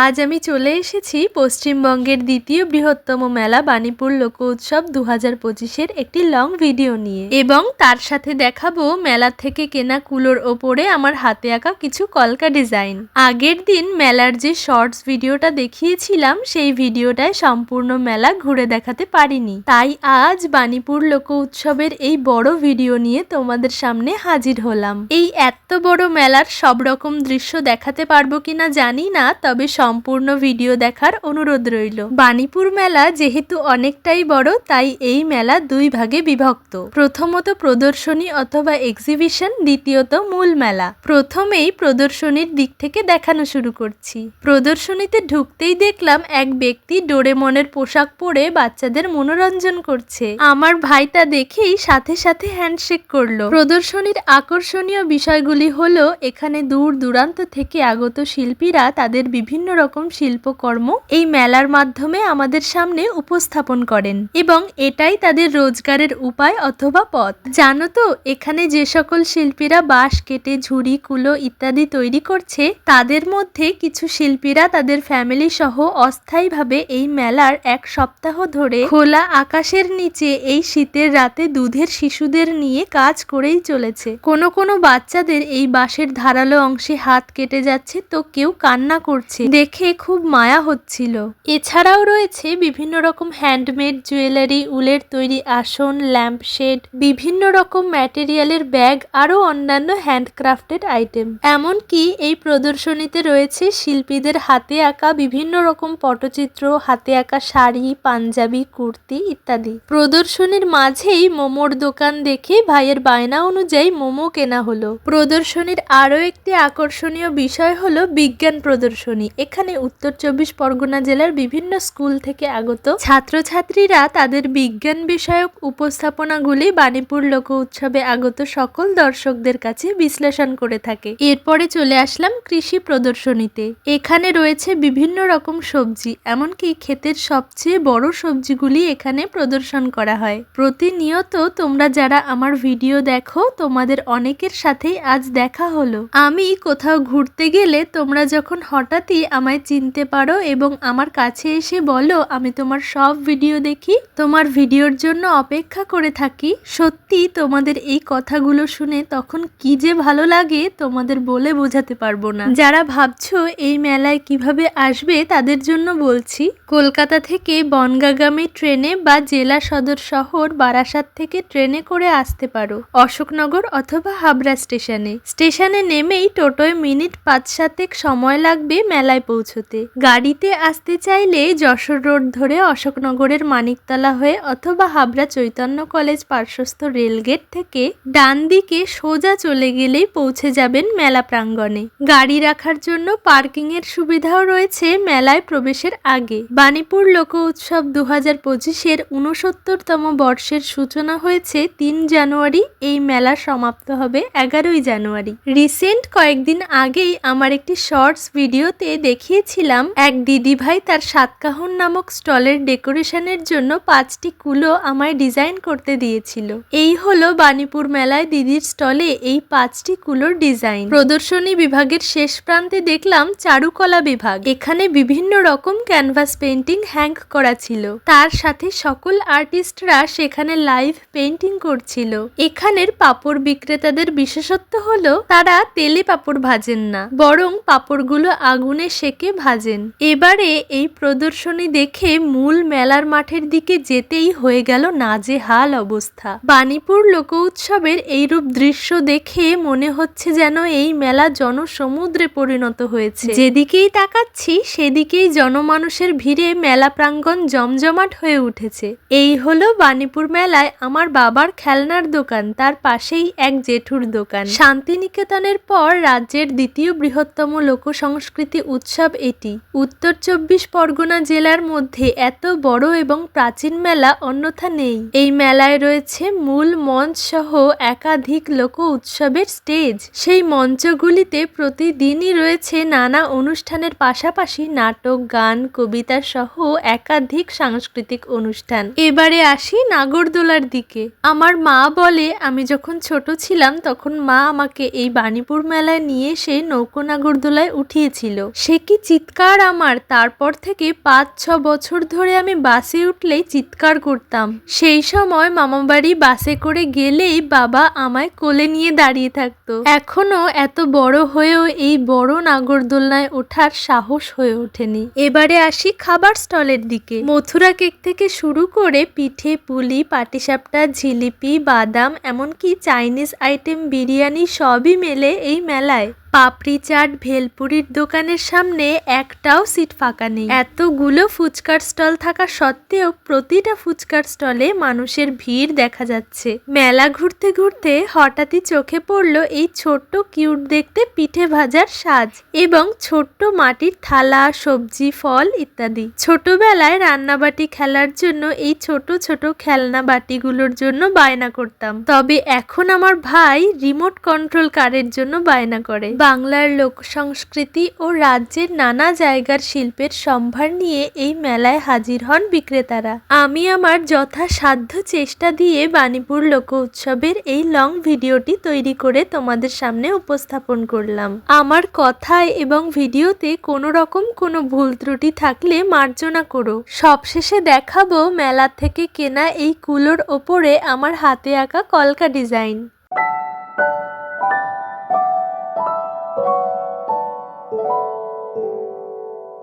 আজ আমি চলে এসেছি পশ্চিমবঙ্গের দ্বিতীয় বৃহত্তম মেলা বাণীপুর লোক উৎসব দু হাজার পঁচিশের একটি লং ভিডিও নিয়ে। এবং তার সাথে দেখাবো মেলা থেকে কেনা কুলোর ওপরে আমার হাতে আঁকা কিছু কলকা ডিজাইন। আগের দিন মেলার যে শর্টস ভিডিওটা দেখিয়েছিলাম, সেই ভিডিওটায় সম্পূর্ণ মেলা ঘুরে দেখাতে পারিনি। তাই আজ বাণীপুর লোক উৎসবের এই বড় ভিডিও নিয়ে তোমাদের সামনে হাজির হলাম। এই এত বড় মেলার সব রকম দৃশ্য দেখাতে পারব কিনা জানি না, তবে সম্পূর্ণ ভিডিও দেখার অনুরোধ রইল। বাণীপুর মেলা যেহেতু অনেকটাই বড়, তাই এই মেলা দুই ভাগে বিভক্ত। প্রথমত প্রদর্শনী অথবা এক্সিবিশন দ্বিতীয়ত মূল মেলা। প্রথমেই প্রদর্শনীর দিক থেকে দেখানো শুরু করছি। প্রদর্শনীতে ঢুকতেই দেখলাম এক ব্যক্তি ডোরেমনের পোশাক পরে বাচ্চাদের মনোরঞ্জন করছে। আমার ভাইটা দেখেই সাথে সাথে হ্যান্ডশেক করল। প্রদর্শনীর আকর্ষণীয় বিষয়গুলি হলো, এখানে দূর দূরান্ত থেকে আগত শিল্পীরা তাদের বিভিন্ন রকম শিল্পকর্ম এই মেলার মাধ্যমে আমাদের সামনে উপস্থাপন করেন এবং এটাই তাদের রোজগারের উপায় অথবা পথ। জানো তো, এখানে যে সকল শিল্পীরা বাঁশ কেটে, ঝুড়ি, কুলো ইত্যাদি তৈরি করছে, তাদের মধ্যে কিছু শিল্পীরা তাদের ফ্যামিলি সহ অস্থায়ীভাবে এই মেলার এক সপ্তাহ ধরে খোলা আকাশের নিচে এই শীতের রাতে দুধের শিশুদের নিয়ে কাজ করেই চলেছে। কোনো কোনো বাচ্চাদের এই বাঁশের ধারালো অংশে হাত কেটে যাচ্ছে, তো কেউ কান্না করছে। দেখে খুব মায়া হচ্ছিল। এছাড়াও রয়েছে বিভিন্ন রকম হ্যান্ডমেড জুয়েলারি, উলের তৈরি আসন, ল্যাম্পশেড, বিভিন্ন রকম ম্যাটেরিয়ালের ব্যাগ, আরও অন্যান্য হ্যান্ডক্রাফটেড আইটেম। এমনকি এই প্রদর্শনীতে রয়েছে শিল্পীদের হাতে আঁকা বিভিন্ন রকম পটচিত্র, হাতে আঁকা শাড়ি, পাঞ্জাবি, কুর্তি ইত্যাদি। প্রদর্শনীর মাঝেই মোমোর দোকান দেখে ভাইয়ের বায়না অনুযায়ী মোমো কেনা হলো। প্রদর্শনীর আরও একটি আকর্ষণীয় বিষয় হলো বিজ্ঞান প্রদর্শনী। এখানে উত্তর চব্বিশ পরগনা জেলার বিভিন্ন স্কুল থেকে আগত ছাত্রছাত্রীরা তাদের বিজ্ঞান বিষয়ক উপস্থাপনাগুলি বাণীপুর লোক উৎসবে আগত সকল দর্শকদের কাছে বিশ্লেষণ করে থাকে। এরপরে চলে আসলাম কৃষি প্রদর্শনীতে। এখানে রয়েছে বিভিন্ন রকম সবজি, এমনকি ক্ষেতের সবচেয়ে বড় সবজিগুলি এখানে প্রদর্শন করা হয়। প্রতিনিয়ত তোমরা যারা আমার ভিডিও দেখো, তোমাদের অনেকের সাথেই আজ দেখা হলো। আমি কোথাও ঘুরতে গেলে তোমরা যখন হঠাৎই আমায় চিনতে পারো এবং আমার কাছে এসে বলো, আমি তোমার সব ভিডিও দেখি। তোমার ভিডিওর জন্য অপেক্ষা করে থাকি। সত্যি তোমাদের এই কথাগুলো শুনে তখন কি যে ভালো লাগে তোমাদের বলে বোঝাতে পারব না। যারা ভাবছ এই মেলায় কীভাবে আসবে তাদের জন্য বলছি, কলকাতা থেকে বনগাগামী ট্রেনে বা জেলা সদর শহর বারাসাত থেকে ট্রেনে করে আসতে পারো। অশোকনগর অথবা হাবড়া স্টেশনে। স্টেশনে নেমেই টোটোয় মিনিট পাঁচ সাতেক সময় লাগবে মেলায় পৌঁছতে। গাড়িতে আসতে চাইলে যশোর রোড ধরে অশোকনগরের মানিকতলা হয়ে অথবা হাবড়া চৈতন্য কলেজ পার্শ্বস্থ রেলগেট থেকে ডান দিকে সোজা চলে গেলেই পৌঁছে যাবেন মেলা প্রাঙ্গণে। গাড়ি রাখার জন্য পার্কিং এর সুবিধাও রয়েছে মেলায় প্রবেশের আগে। বাণীপুর লোক উৎসব দু হাজার পঁচিশের উনসত্তরতম বর্ষের সূচনা হয়েছে তিন জানুয়ারি। এই মেলা সমাপ্ত হবে এগারোই জানুয়ারি। রিসেন্ট কয়েকদিন আগেই আমার একটি শর্টস ভিডিওতে দেখিয়েছিলাম, এক দিদিভাই তার সাতকাহন নামক স্টলের ডেকোরেশনের জন্য পাঁচটি কুলো আমায় ডিজাইন করতে দিয়েছিল। এই হলো বাণীপুর মেলায় দিদির স্টলে এই পাঁচটি কুলোর ডিজাইন। প্রদর্শনী বিভাগের শেষ প্রান্তে দেখলাম চারুকলা বিভাগ। এখানে বিভিন্ন রকম ক্যানভাস পেন্টিং হ্যাং করা ছিল। তার সাথে সকল আর্টিস্টরা সেখানে লাইভ পেন্টিং করছিল। এখানের পাপড় বিক্রেতাদের বিশেষত্ব হলো তারা তেলে পাপড় ভাজেন না, বরং পাপড়গুলো আগুনে সেকে ভাজেন। এবারে এই প্রদর্শনী দেখে মূল মেলার মাঠের দিকে যেতেই হয়ে গেল নাজেহাল অবস্থা। বাণীপুর লোক উৎসবের এইরূপ দৃশ্য দেখে মনে হচ্ছে যেন এই মেলা জনসমুদ্রে পরিণত হয়েছে। যেদিকেই তাকাচ্ছি, সেদিকেই জনমানুষের ভিড়ে মেলা প্রাঙ্গণ জমজমাট হয়ে উঠেছে। এই হলো বাণীপুর মেলায় আমার বাবার খেলনার দোকান, তার পাশেই এক জেঠুর দোকান। শান্তিনিকেতনের পর রাজ্যের দ্বিতীয় বৃহত্তম লোক সংস্কৃতি উৎসব এটি। উত্তর চব্বিশ পরগনা জেলার মধ্যে এত বড় এবং প্রাচীন মেলা অন্যথা নেই। এই মেলায় রয়েছে মূল মঞ্চ সহ একাধিক লোক উৎসবের স্টেজ। সেই মঞ্চগুলিতে প্রতিদিনই রয়েছে নানা অনুষ্ঠানের পাশাপাশি নাটক, গান, কবিতা সহ একাধিক সাংস্কৃতিক অনুষ্ঠান। এবারে আসি নাগরদোলার দিকে। আমার মা বলে, আমি যখন ছোট ছিলাম তখন মা আমাকে এই বাণীপুর মেলায় নিয়ে এসে নৌকো নাগরদোলায় উঠিয়েছিল। সেই সে কি চিৎকার আমার? তারপর থেকে পাঁচ, ছ বছর ধরে আমি বাসে উঠলেই চিৎকার করতাম। সেই সময় মামাবাড়ি বাসে করে গেলেই বাবা আমায় কোলে নিয়ে দাঁড়িয়ে থাকতো। এখনও এত বড় হয়েও এই বড় নাগরদোলনায় ওঠার সাহস হয়ে ওঠেনি। এবারে আসি খাবার স্টলের দিকে। মথুরা কেক থেকে শুরু করে পিঠে, পুলি, পাটিসাপটা ঝিলিপি বাদাম, এমনকি চাইনিজ আইটেম, বিরিয়ানি সবই মেলে এই মেলায়। পাপড়ি চাট ভেলপুরির দোকানের সামনে একটাও সিট ফাঁকা নেই। এতগুলো ফুচকার স্টল থাকা সত্ত্বেও প্রতিটা ফুচকার স্টলে মানুষের ভিড় দেখা যাচ্ছে। মেলা ঘুরতে ঘুরতে হঠাৎই চোখে পড়ল এই ছোট্ট কিউট দেখতে পিঠে ভাজার সাজ এবং ছোট্ট মাটির থালা, সবজি, ফল ইত্যাদি। ছোটবেলায় রান্নাবাটি খেলার জন্য এই ছোট ছোট খেলনা বাটিগুলোর জন্য বায়না করতাম। তবে এখন আমার ভাই রিমোট কন্ট্রোল কারের জন্য বায়না করে। বাংলার লোক সংস্কৃতি ও রাজ্যের নানা জায়গার শিল্পের সম্ভার নিয়ে এই মেলায় হাজির হন বিক্রেতারা। আমি আমার যথাসাধ্য চেষ্টা দিয়ে বাণীপুর লোক উৎসবের এই লং ভিডিওটি তৈরি করে তোমাদের সামনে উপস্থাপন করলাম। আমার কথায় এবং ভিডিওতে কোনো রকম কোনো ভুল ত্রুটি থাকলে মার্জনা করো। সবশেষে দেখাবো মেলা থেকে কেনা এই কুলোর ওপরে আমার হাতে আঁকা কলকা ডিজাইন।